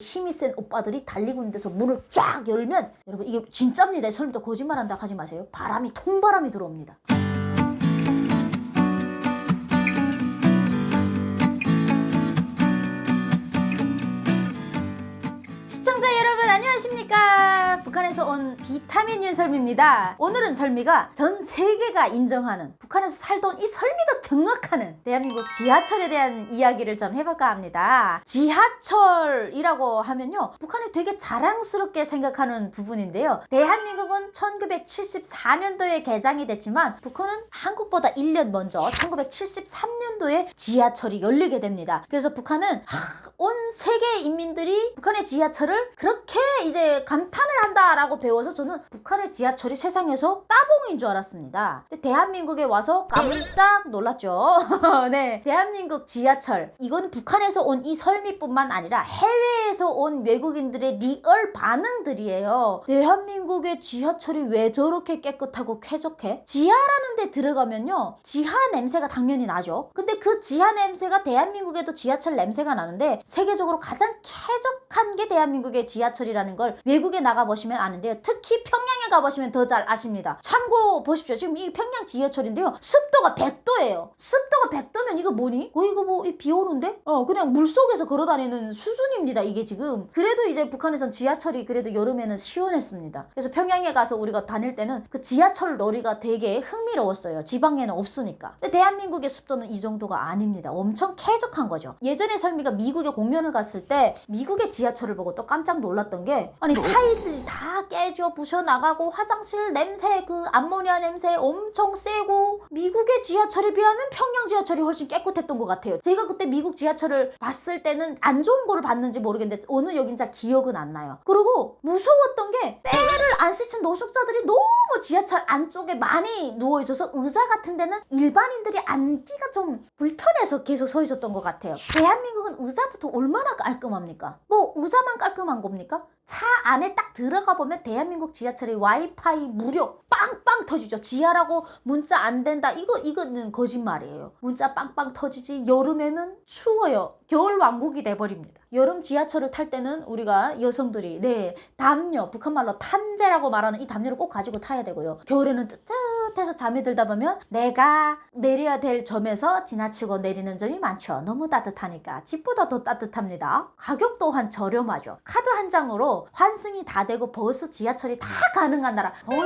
힘이 센 오빠들이 달리고 있는 데서 문을 쫙 열면 여러분 이게 진짜입니다. 설마 거짓말한다 하지 마세요. 바람이 통바람이 들어옵니다. 안녕하십니까. 북한에서 온 비타민 윤설미입니다. 오늘은 설미가 전 세계가 인정하는 북한에서 살던 이 설미도 경악하는 대한민국 지하철에 대한 이야기를 좀 해볼까 합니다. 지하철이라고 하면요 북한이 되게 자랑스럽게 생각하는 부분인데요. 대한민국은 1974년도에 개장이 됐지만 북한은 한국보다 1년 먼저 1973년도에 지하철이 열리게 됩니다. 그래서 북한은 하, 온 세계 인민들이 북한의 지하철을 그렇게 이제 감탄을 한다라고 배워서 저는 북한의 지하철이 세상에서 따봉인 줄 알았습니다. 대한민국에 와서 깜짝 놀랐죠. 네, 대한민국 지하철 이건 북한에서 온 이 설미뿐만 아니라 해외에서 온 외국인들의 리얼 반응들이에요. 대한민국의 지하철이 왜 저렇게 깨끗하고 쾌적해? 지하라는 데 들어가면요, 지하 냄새가 당연히 나죠. 근데 그 지하 냄새가 대한민국에도 지하철 냄새가 나는데 세계적으로 가장 쾌적한 게 대한민국의 지하철이라 는 걸 외국에 나가 보시면 아는데요. 특히 평양 에 가 보시면 더 잘 아십니다. 참고 보십시오. 지금 이 평양 지하철인데요. 습도가 100도예요. 습도가 100도면 이거 뭐니? 어 이거 뭐 비 오는데? 어 그냥 물 속에서 걸어 다니는 수준입니다. 이게 지금. 그래도 이제 북한에선 지하철이 그래도 여름에는 시원했습니다. 그래서 평양에 가서 우리가 다닐 때는 그 지하철 놀이가 되게 흥미로웠어요. 지방에는 없으니까. 근데 대한민국의 습도는 이 정도가 아닙니다. 엄청 쾌적한 거죠. 예전에 설미가 미국에 공연을 갔을 때 미국의 지하철을 보고 또 깜짝 놀랐던 게 아니 타일들이 다 깨져 부셔 나가고 화장실 냄새 그 암모니아 냄새 엄청 세고 미국의 지하철에 비하면 평양 지하철이 훨씬 깨끗했던 것 같아요. 제가 그때 미국 지하철을 봤을 때는 안 좋은 거를 봤는지 모르겠는데 어느 잘 기억은 안 나요. 그리고 무서웠던 게 때를 안 씻은 노숙자들이 너무 지하철 안쪽에 많이 누워 있어서 의자 같은 데는 일반인들이 앉기가 좀 불편해서 계속 서 있었던 것 같아요. 대한민국은 의자부터 얼마나 깔끔합니까? 뭐 의자만 깔끔한 겁니까? 차 안에 딱 들어가 보면 대한민국 지하철이 와이파이 무료 빵빵 터지죠. 지하라고 문자 안 된다. 이거 이거는 거짓말이에요. 문자 빵빵 터지지. 여름에는 추워요. 겨울 왕국이 돼 버립니다. 여름 지하철을 탈 때는 우리가 여성들이 네 담요 북한말로 탄재라고 말하는 이 담요를 꼭 가지고 타야 되고요. 겨울에는 뜨뜻 해서 잠이 들다 보면 내가 내려야 될 점에서 지나치고 내리는 점이 많죠. 너무 따뜻하니까 집보다 더 따뜻합니다. 가격 또한 저렴하죠. 카드 한 장으로 환승이 다 되고 버스 지하철이 다 가능한 나라. 어우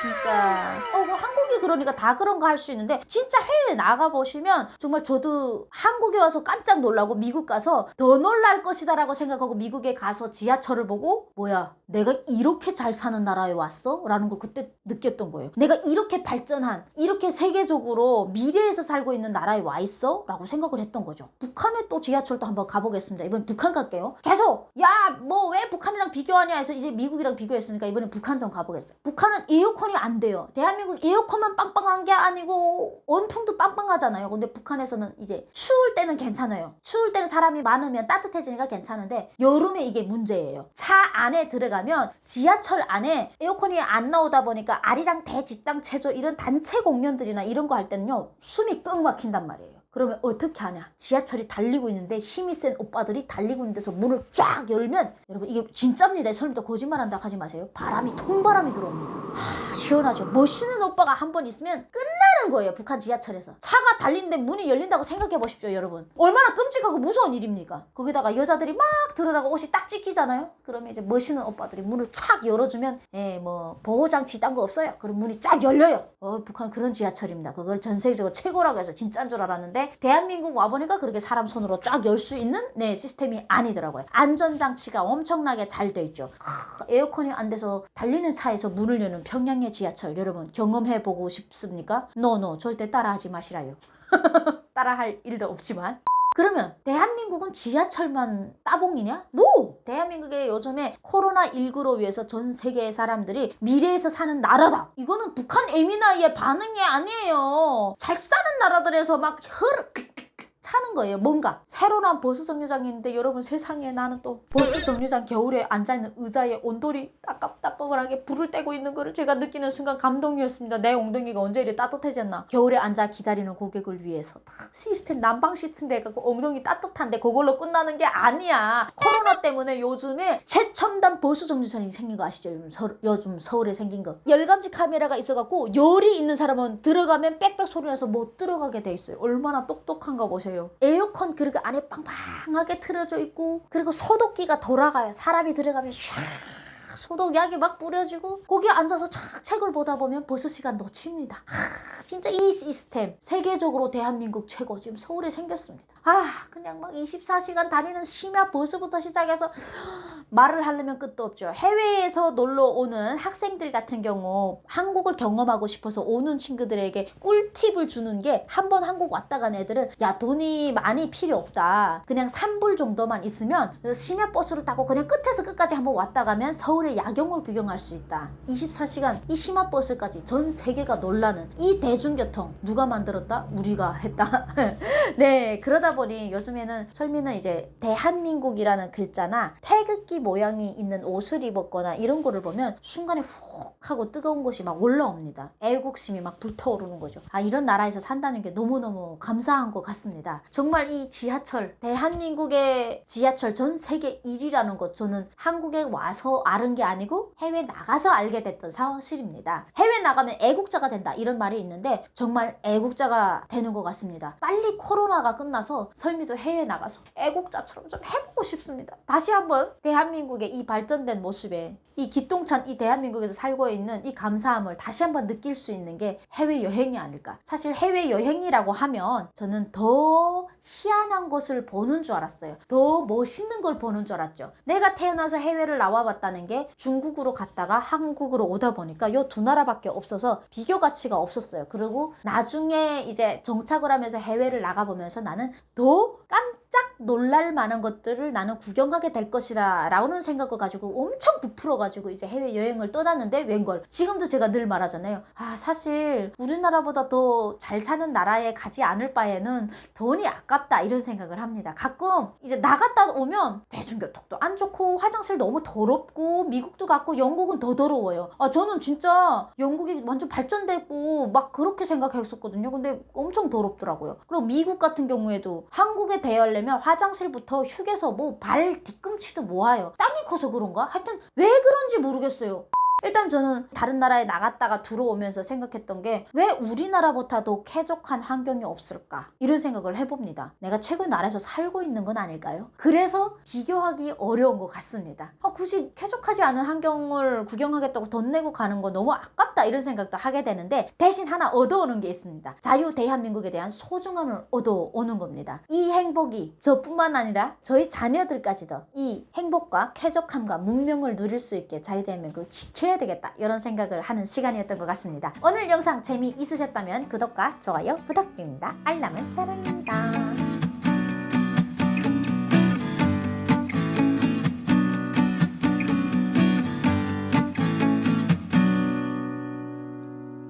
진짜. 어, 뭐 한국이 그러니까 다 그런 거 할 수 있는데 진짜 해외 나가 보시면 정말 저도 한국에 와서 깜짝 놀라고 미국 가서 더 놀랄 것이다라고 생각하고 미국에 가서 지하철을 보고 뭐야 내가 이렇게 잘 사는 나라에 왔어? 라는 걸 그때 느꼈던 거예요. 내가 이렇게 발전한 이렇게 세계적으로 미래에서 살고 있는 나라에 와 있어? 라고 생각을 했던 거죠. 북한에 또 지하철도 한번 가보겠습니다. 이번 북한 갈게요. 계속 야 뭐 왜 북한이랑 비교하냐 해서 이제 미국이랑 비교했으니까 이번엔 북한 좀 가보겠어요. 북한은 에어컨이 안 돼요. 대한민국 에어컨만 빵빵한 게 아니고 온풍도 빵빵하잖아요. 근데 북한에서는 이제 추울 때는 괜찮아요. 추울 때는 사람이 많으면 따뜻해지니까 괜찮은데 여름에 이게 문제예요. 차 안에 들어가면 지하철 안에 에어컨이 안 나오다 보니까 아리랑 대집당 체조 이런 단체 공연들이나 이런 거 할 때는요 숨이 끙 막힌단 말이에요. 그러면 어떻게 하냐? 지하철이 달리고 있는데 힘이 센 오빠들이 달리고 있는 데서 문을 쫙 열면 여러분 이게 진짜입니다. 설마 거짓말한다 하지 마세요. 바람이 통바람이 들어옵니다. 하, 시원하죠. 멋있는 오빠가 한 번 있으면 끝나는 거예요. 북한 지하철에서 차가 달리는데 문이 열린다고 생각해 보십시오, 여러분. 얼마나 끔찍하고 무서운 일입니까? 거기다가 여자들이 막 들어다가 옷이 딱 찢기잖아요. 그러면 이제 멋있는 오빠들이 문을 착 열어주면 예, 뭐 보호 장치 딴 거 없어요. 그럼 문이 쫙 열려요. 어, 북한 그런 지하철입니다. 그걸 전 세계적으로 최고라고 해서 진짜인 줄 알았는데 대한민국 와보니까 그렇게 사람 손으로 쫙 열 수 있는 네 시스템이 아니더라고요. 안전 장치가 엄청나게 잘 돼 있죠. 하, 에어컨이 안 돼서 달리는 차에서 문을 여는 평양의 지하철 여러분 경험해 보고 싶습니까? 노노 절대 따라하지 마시라요. 따라할 일도 없지만. 그러면 대한민국은 지하철만 따봉이냐? 노! 대한민국의 요즘에 코로나19로 위해서 전 세계의 사람들이 미래에서 사는 나라다. 이거는 북한 에미나이의 반응이 아니에요. 잘 사는 나라들에서 막 혈, 사는 거예요. 뭔가 새로 난 보수 정류장이 있는데 여러분 세상에 나는 또 보수 정류장 겨울에 앉아 있는 의자에 온돌이 따깝따끔하게 불을 떼고 있는 거를 제가 느끼는 순간 감동이었습니다. 내 엉덩이가 언제 이리 따뜻해졌나? 겨울에 앉아 기다리는 고객을 위해서 다 시스템 난방 시스템 돼가고 엉덩이 따뜻한데 그걸로 끝나는 게 아니야. 코로나 때문에 요즘에 최첨단 보수 정류장이 생긴 거 아시죠? 요즘, 서, 요즘 서울에 생긴 거. 열감지 카메라가 있어갖고 열이 있는 사람은 들어가면 빽빽 소리 나서 못 들어가게 돼 있어요. 얼마나 똑똑한가 보세요. 에어컨 그리고 안에 빵빵하게 틀어져 있고 그리고 소독기가 돌아가요. 사람이 들어가면 샤 소독약이 막 뿌려지고 거기 앉아서 착 책을 보다 보면 벌써 시간 놓칩니다. 하, 진짜 이 시스템 세계적으로 대한민국 최고 지금 서울에 생겼습니다. 아 그냥 막 24시간 다니는 심야 버스부터 시작해서 말을 하려면 끝도 없죠. 해외에서 놀러 오는 학생들 같은 경우 한국을 경험하고 싶어서 오는 친구들에게 꿀팁을 주는 게 한 번 한국 왔다 간 애들은 야 돈이 많이 필요 없다. 그냥 3불 정도만 있으면 그 심야 버스로 타고 그냥 끝에서 끝까지 한번 왔다 가면 서울의 야경을 구경할 수 있다. 24시간 이 심야 버스까지 전 세계가 놀라는 이 대중교통 누가 만들었다? 우리가 했다. 네 그러다 보니 요즘에는 설미는 이제 대한민국이라는 글자나 태극기 모양이 있는 옷을 입었거나 이런 거를 보면 순간에 훅 하고 뜨거운 것이 막 올라옵니다. 애국심이 막 불타오르는 거죠. 아 이런 나라에서 산다는 게 너무너무 감사한 것 같습니다. 정말 이 지하철 대한민국의 지하철 전 세계 1위라는 것 저는 한국에 와서 아는 게 아니고 해외 나가서 알게 됐던 사실입니다. 해외 나가면 애국자가 된다 이런 말이 있는데 정말 애국자가 되는 것 같습니다. 빨리 코로나가 끝나서 설미도 해외 나가서 애국자처럼 좀 해보고 싶습니다. 다시 한번 대한민국 의 이 발전된 모습에 이 기똥찬 이 대한민국에서 살고 있는 이 감사함을 다시 한번 느낄 수 있는 게 해외 여행이 아닐까. 사실 해외 여행이라고 하면 저는 더 희한한 것을 보는 줄 알았어요. 더 멋있는 걸 보는 줄 알았죠. 내가 태어나서 해외를 나와봤다는 게 중국으로 갔다가 한국으로 오다 보니까 요 두 나라밖에 없어서 비교 가치가 없었어요. 그리고 나중에 이제 정착을 하면서 해외를 나가보면서 나는 더 깜짝 놀랄 만한 것들을 나는 구경하게 될 것이라 라는 생각을 가지고 엄청 부풀어 가지고 이제 해외 여행을 떠났는데 웬걸? 지금도 제가 늘 말하잖아요. 아 사실 우리나라보다 더 잘 사는 나라에 가지 않을 바에는 돈이 아깝다 이런 생각을 합니다. 가끔 이제 나갔다 오면 대중교통도 안 좋고 화장실 너무 더럽고 미국도 갔고 영국은 더 더러워요. 아 저는 진짜 영국이 완전 발전됐고 막 그렇게 생각했었거든요. 근데 엄청 더럽더라고요. 그리고 미국 같은 경우에도 한국에 대하려면 화장실부터 휴게소 뭐 발 뒤꿈치도 모아요. 땅이 커서 그런가? 하여튼 왜 그런지 모르겠어요. 일단 저는 다른 나라에 나갔다가 들어오면서 생각했던 게 왜 우리나라보다 더 쾌적한 환경이 없을까? 이런 생각을 해봅니다. 내가 최고 나라에서 살고 있는 건 아닐까요? 그래서 비교하기 어려운 것 같습니다. 아, 굳이 쾌적하지 않은 환경을 구경하겠다고 돈 내고 가는 거 너무 아깝다 이런 생각도 하게 되는데 대신 하나 얻어오는 게 있습니다. 자유 대한민국에 대한 소중함을 얻어오는 겁니다. 이 행복이 저뿐만 아니라 저희 자녀들까지도 이 행복과 쾌적함과 문명을 누릴 수 있게 자유 대한민국을 지켜야 되겠다 이런 생각을 하는 시간이었던 것 같습니다. 오늘 영상 재미있으셨다면 구독과 좋아요 부탁드립니다. 알람은 사랑입니다.